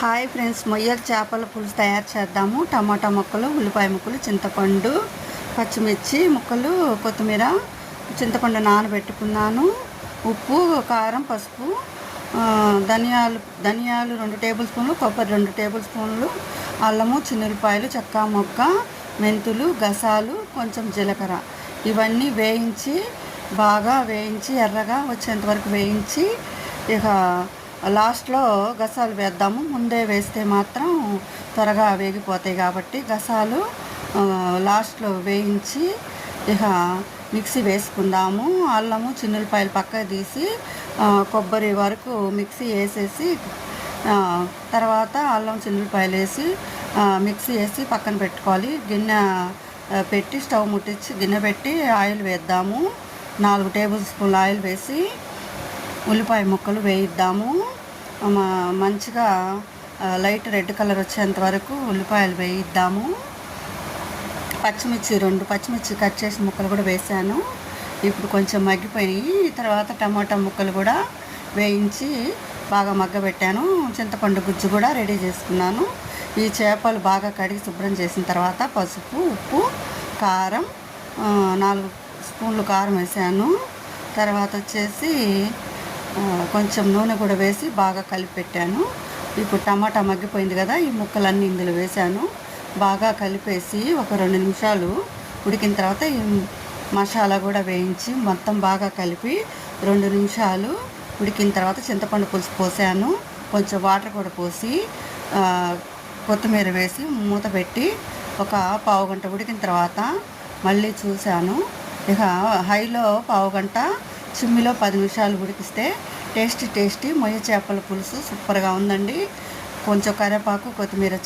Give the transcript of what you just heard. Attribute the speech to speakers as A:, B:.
A: Hi friends మొయ్యల చేపల పులుసు తయారు చేద్దాము. టమాటా ముక్కలు ఉల్లిపాయ ముక్కలు చింతపండు పచ్చిమిర్చి ముక్కలు కొత్తిమీర చింతపండు నానబెట్టుకున్నాను. ఉప్పు కారం పసుపు ధనియాలు ధనియాలు రెండు టేబుల్ స్పూన్లు కొబ్బరి రెండు టేబుల్ స్పూన్లు అల్లము చిన్నులపాయలు చెక్క మొక్క మెంతులు గసాలు కొంచెం జీలకర్ర. ఇవన్నీ వేయించి బాగా వేయించి ఎర్రగా వచ్చేంత వరకు వేయించి ఇక లాస్ట్లో గసాలు వేద్దాము. ముందే వేస్తే మాత్రం త్వరగా వేగిపోతాయి కాబట్టి గసాలు లాస్ట్లో వేయించి ఇక మిక్సీ వేసుకుందాము. అల్లము చిన్నులపాయలు పక్కకు తీసి కొబ్బరి వరకు మిక్సీ వేసేసి తర్వాత అల్లం చిన్నులపాయలు వేసి మిక్సీ వేసి పక్కన పెట్టుకోవాలి. గిన్నె పెట్టి స్టవ్ ముట్టించి గిన్నె పెట్టి ఆయిల్ వేద్దాము. నాలుగు టేబుల్ స్పూన్ల ఆయిల్ వేసి ఉల్లిపాయ ముక్కలు వేయిద్దాము. మంచిగా లైట్ రెడ్ కలర్ వచ్చేంత వరకు ఉల్లిపాయలు వేయిద్దాము. పచ్చిమిర్చి రెండు పచ్చిమిర్చి కట్ చేసిన ముక్కలు కూడా వేసాను. ఇప్పుడు కొంచెం మగ్గిపోయి తర్వాత టమాటా ముక్కలు కూడా వేయించి బాగా మగ్గబెట్టాను. చింతపండు గుజ్జు కూడా రెడీ చేసుకున్నాను. ఈ చేపలు బాగా కడిగి శుభ్రం చేసిన తర్వాత పసుపు ఉప్పు కారం నాలుగు స్పూన్లు కారం వేసాను. తర్వాత వచ్చేసి కొంచెం నూనె కూడా వేసి బాగా కలిపి పెట్టాను. ఇప్పుడు టమాటా మగ్గిపోయింది కదా ఈ ముక్కలన్నీ ఇందులో వేసాను బాగా కలిపేసి ఒక రెండు నిమిషాలు ఉడికిన తర్వాత ఈ మసాలా కూడా వేయించి మొత్తం బాగా కలిపి రెండు నిమిషాలు ఉడికిన తర్వాత చింతపండు పులుసు పోసాను. కొంచెం వాటర్ కూడా పోసి కొత్తిమీర వేసి మూత పెట్టి ఒక పావు గంట ఉడికిన తర్వాత మళ్ళీ చూశాను. ఇక హైలో పావు గంట చిమ్మిలో పది నిమిషాలు ఉడికిస్తే టేస్టీ టేస్టీ మొయ్య చేపల పులుసు సూపర్గా ఉందండి. కొంచెం కరివేపాకు కొత్తిమీర